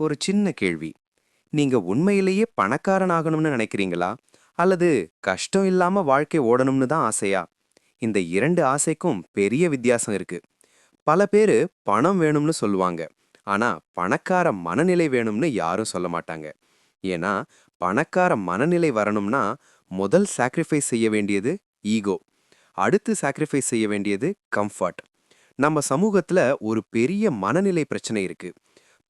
ஒரு சின்ன கேள்வி. நீங்க உண்மையிலேயே பணக்காரன் ஆகணும்னு நினைக்கிறீங்களா? அல்லது கஷ்டம் இல்லாம வாழ்க்கை ஓடணும்னு தான் ஆசையா? இந்த இரண்டு ஆசைக்கும் பெரிய வித்தியாசம் இருக்கு. பல பேர் பணம் வேணும்னு சொல்லுவாங்க. ஆனா பணக்கார மனநிலை வேணும்னு யாரும் சொல்ல மாட்டாங்க. ஏன்னா பணக்கார மனநிலை வரணும்னா முதல் சாக்ரிஃபைஸ் செய்ய வேண்டியது ஈகோ அடுத்து சாக்ரிஃபைஸ் செய்ய வேண்டியது கம்ஃபர்ட் நம்ம சமூகத்தில் ஒரு பெரிய மனநிலை பிரச்சனை இருக்கு.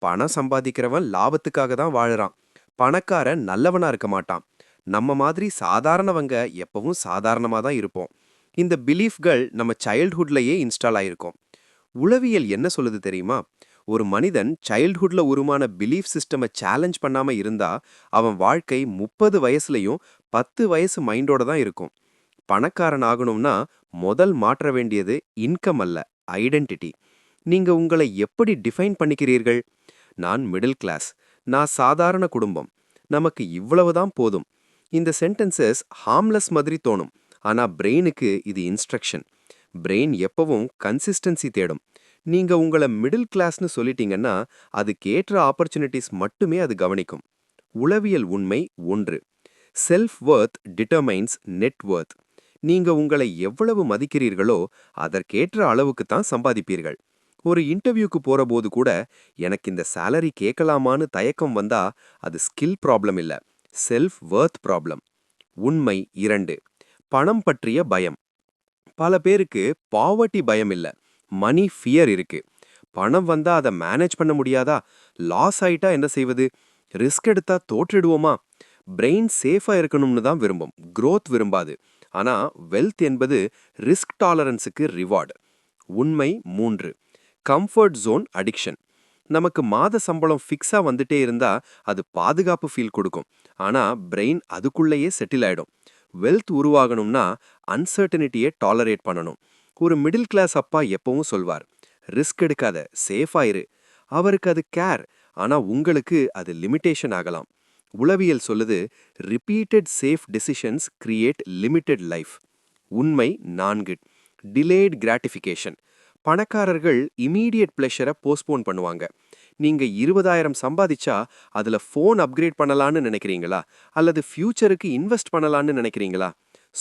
பணம் சம்பாதிக்கிறவன் லாபத்துக்காக தான் வாழுறான். பணக்காரன் நல்லவனா இருக்க மாட்டான். நம்ம மாதிரி சாதாரணவங்க எப்பவும் சாதாரணமாக தான் இருப்போம். இந்த பிலீஃப்கள் நம்ம சைல்ட்ஹுட்லயே இன்ஸ்டால் ஆகிருக்கோம் உளவியல் என்ன சொல்லுது தெரியுமா? ஒரு மனிதன் சைல்ட்ஹுட்ல உருமான பிலீஃப் சிஸ்டமை சேலஞ்ச் பண்ணாம இருந்தா அவன் வாழ்க்கை முப்பது வயசுலையும் பத்து வயசு மைண்டோட தான் இருக்கும். பணக்காரன் ஆகணும்னா முதல் மாற்ற வேண்டியது இன்கம் அல்ல ஐடென்டிட்டி. நீங்க உங்களை எப்படி டிஃபைன் பண்ணிக்கிறீர்கள்? நான் மிடில் கிளாஸ் நான் சாதாரண குடும்பம். நமக்கு இவ்வளவுதான் போதும். இந்த சென்டென்சஸ் ஹார்ம்லெஸ் மாதிரி தோணும். ஆனா பிரெயினுக்கு இது இன்ஸ்ட்ரக்ஷன் பிரெயின் எப்பவும் கன்சிஸ்டன்சி தேடும். நீங்க உங்களை மிடில் கிளாஸ்னு சொல்லிட்டீங்கன்னா அதுக்கேற்ற ஆப்பர்ச்சுனிட்டிஸ் மட்டுமே அது கவனிக்கும். உளவியல் உண்மை ஒன்று. செல்ஃப் வர்த் டிட்டர்மைன்ஸ் நெட் நீங்கள் உங்களை எவ்வளவு மதிக்கிறீர்களோ அதற்கேற்ற அளவுக்கு தான் சம்பாதிப்பீர்கள். ஒரு இன்டர்வியூக்கு போறபோது கூட எனக்கு இந்த சேலரி கேட்கலாமான்னு தயக்கம் வந்தா அது ஸ்கில் ப்ராப்ளம் இல்ல செல்ஃப் வர்த் ப்ராப்ளம் உண்மை இரண்டு பணம் பற்றிய பயம். பல பேருக்கு பாவர்ட்டி பயம் இல்ல மணி ஃபியர் இருக்கு. பணம் வந்தா அதை மேனேஜ் பண்ண முடியாதா? லாஸ் ஆயிட்டா என்ன செய்வது? ரிஸ்க் எடுத்தா தோற்றிடுவோமா? பிரெயின் சேஃபா இருக்கணும்னு தான் விரும்பும் க்ரோத் விரும்பாது. ஆனா வெல்த் என்பது ரிஸ்க் டாலரன்ஸுக்கு ரிவார்டு உண்மை மூன்று கம்ஃபர்ட் ஜோன் அடிக்ஷன் நமக்கு மாத சம்பளம் ஃபிக்ஸாக வந்துட்டே இருந்தா அது பாதுகாப்பு ஃபீல் கொடுக்கும். ஆனால் பிரெயின் அதுக்குள்ளேயே செட்டில் ஆயிடும். வெல்த் உருவாகணும்னா அன்சர்டனிட்டியை டாலரேட் பண்ணணும். ஒரு மிடில் கிளாஸ் அப்பா எப்பவும் சொல்வார் ரிஸ்க் எடுக்காத சேஃபாயிரு அவருக்கு அது கேர் ஆனால் உங்களுக்கு அது லிமிட்டேஷன் ஆகலாம். உளவியல் சொல்லுது repeated safe decisions create limited life உண்மை நான்கு. டிலேட் கிராட்டிஃபிகேஷன் பணக்காரர்கள் இமீடியட் பிளஷரை போஸ்ட்போன் பண்ணுவாங்க. நீங்க இருபதாயிரம் சம்பாதிச்சா அதுல ஃபோன் அப்கிரேட் பண்ணலான்னு நினைக்கிறீங்களா? அல்லது ஃபியூச்சருக்கு இன்வெஸ்ட் பண்ணலான்னு நினைக்கிறீங்களா?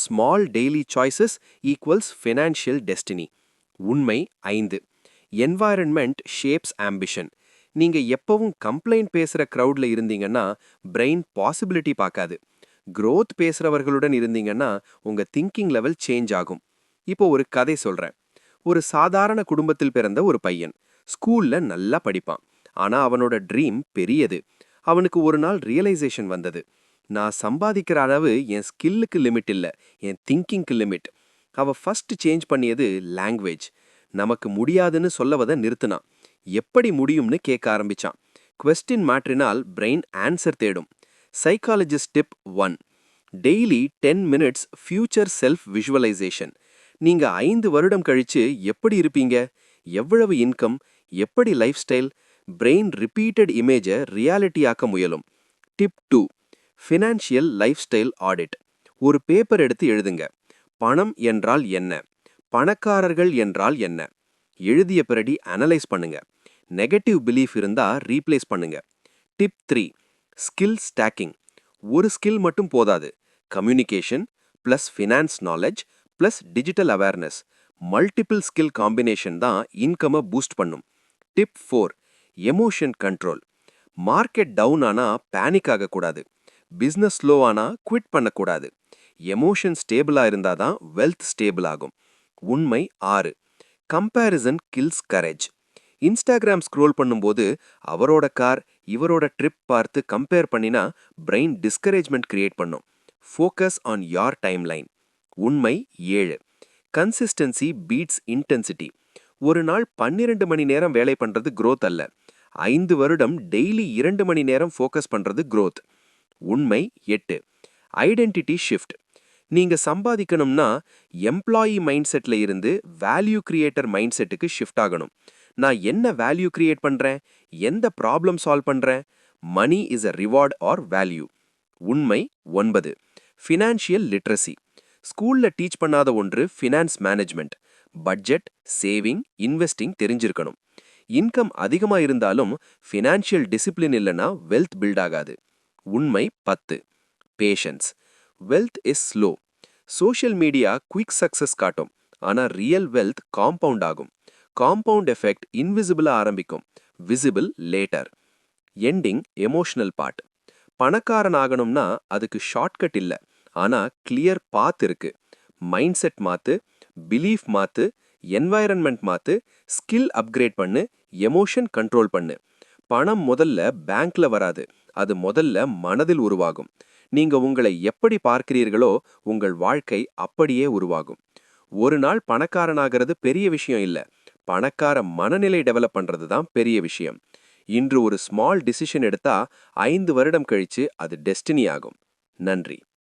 Small daily choices equals financial destiny உண்மை ஐந்து. என்வாயரன்மெண்ட் ஷேப்ஸ் ஆம்பிஷன் நீங்க எப்பவும் கம்ப்ளைண்ட் பேசுற க்ரௌடில் இருந்தீங்கன்னா பிரெயின் பாசிபிலிட்டி பார்க்காது. க்ரோத் பேசுறவர்களுடன் இருந்தீங்கன்னா உங்க திங்கிங் லெவல் சேஞ்ச் ஆகும். இப்போ ஒரு கதை சொல்றேன். ஒரு சாதாரண குடும்பத்தில் பிறந்த ஒரு பையன். ஸ்கூல்ல நல்லா படிப்பான். ஆனா அவனோட ட்ரீம் பெரியது. அவனுக்கு ஒரு நாள் ரியலைசேஷன் வந்தது. நான் சம்பாதிக்கிற அளவு என் ஸ்கில்லுக்கு லிமிட் இல்லை. என் திங்கிங்க்கு லிமிட் அவ ஃபர்ஸ்ட் சேஞ்ச் பண்ணியது லாங்குவேஜ் நமக்கு முடியாதுன்னு சொல்லவதை நிறுத்தினான். எப்படி முடியும்னு கேட்க ஆரம்பிச்சான். கொஸ்டின் மாற்றினால் பிரெயின் ஆன்சர் தேடும். Psychologist tip one daily ten minutes future self visualisation நீங்க ஐந்து வருடம் கழிச்சு எப்படி இருப்பீங்க? எவ்வளவு இன்கம் எப்படி லைஃப் ஸ்டைல் பிரெயின் ரிப்பீட்டட் இமேஜை ரியாலிட்டியாக்க முயலும். Tip two financial lifestyle audit ஒரு பேப்பர் எடுத்து எழுதுங்க. பணம் என்றால் என்ன? பணக்காரர்கள் என்றால் என்ன? எழுதிய பிறடி அனலைஸ் பண்ணுங்க. நெகட்டிவ் பிலீஃப் இருந்தா ரீப்ளேஸ் பண்ணுங்க. டிப் த்ரீ ஸ்கில் ஸ்டாக்கிங் ஒரு ஸ்கில் மட்டும் போதாது. Communication plus finance knowledge plus digital awareness. Multiple skill combination தான் இன்கமை பூஸ்ட் பண்ணும். Tip four emotion control. Market down ஆனால் பேனிக் ஆகக்கூடாது பிஸ்னஸ் ஸ்லோ ஆனால் குவிட் பண்ணக்கூடாது எமோஷன் ஸ்டேபிளாக இருந்தால் தான் வெல்த் ஸ்டேபிள் ஆகும். உண்மை ஆறு comparison kills courage. Instagram scroll பண்ணும்போது அவரோட கார் இவரோட ட்ரிப் பார்த்து கம்பேர் பண்ணினா பிரெயின் டிஸ்கரேஜ்மெண்ட் கிரியேட் பண்ணும். Focus on your timeline உண்மை ஏழு. கன்சிஸ்டன்சி பீட்ஸ் இன்டென்சிட்டி ஒரு நாள் பன்னிரண்டு மணி நேரம் வேலை பண்ணுறது க்ரோத் அல்ல. ஐந்து வருடம் டெய்லி இரண்டு மணி நேரம் ஃபோக்கஸ் பண்ணுறது க்ரோத் உண்மை எட்டு. ஐடென்டிட்டி ஷிஃப்ட் நீங்கள் சம்பாதிக்கணும்னா எம்ப்ளாயி மைண்ட் செட்டில் இருந்து வேல்யூ கிரியேட்டர் மைண்ட் செட்டுக்கு ஷிஃப்ட் ஆகணும். நான் என்ன வேல்யூ கிரியேட் பண்ணுறேன் எந்த ப்ராப்ளம் சால்வ் பண்ணுறேன் money is a reward or value உண்மை ஒன்பது. ஃபினான்ஷியல் லிட்ரஸி ஸ்கூல்ல டீச் பண்ணாத ஒன்று finance management. Budget saving investing தெரிஞ்சிருக்கணும். இன்கம் அதிகமா இருந்தாலும் ஃபினான்ஷியல் டிசிப்ளின் இல்லைன்னா வெல்த் பில்ட் ஆகாது. உண்மை பத்து. Patience. Wealth is slow. Social media quick success காட்டும். ஆனால் ரியல் வெல்த் காம்பவுண்ட் ஆகும். காம்பவுண்ட் எஃபெக்ட் இன்விசிபிளா ஆரம்பிக்கும். Visible later. Ending emotional part. பணக்காரன் ஆகணும்னா அதுக்கு ஷார்ட்கட் இல்லை. ஆனா கிளியர் பாத் இருக்கு. மைண்ட் செட் மாத்து பிலீஃப் மாத்து என்வாயரன்மெண்ட் மாத்து ஸ்கில் அப்கிரேட் பண்ணு எமோஷன் கண்ட்ரோல் பண்ணு. பணம் முதல்ல பேங்க்ல வராது. அது முதல்ல மனதில் உருவாகும். நீங்க உங்களை எப்படி பார்க்கிறீர்களோ உங்கள் வாழ்க்கை அப்படியே உருவாகும். ஒரு நாள் பணக்காரனாகிறது பெரிய விஷயம் இல்லை. பணக்கார மனநிலை டெவலப் பண்றது தான் பெரிய விஷயம். இன்று ஒரு ஸ்மால் டிசிஷன் எடுத்தா ஐந்து வருடம் கழிச்சு அது டெஸ்டினி ஆகும். நன்றி.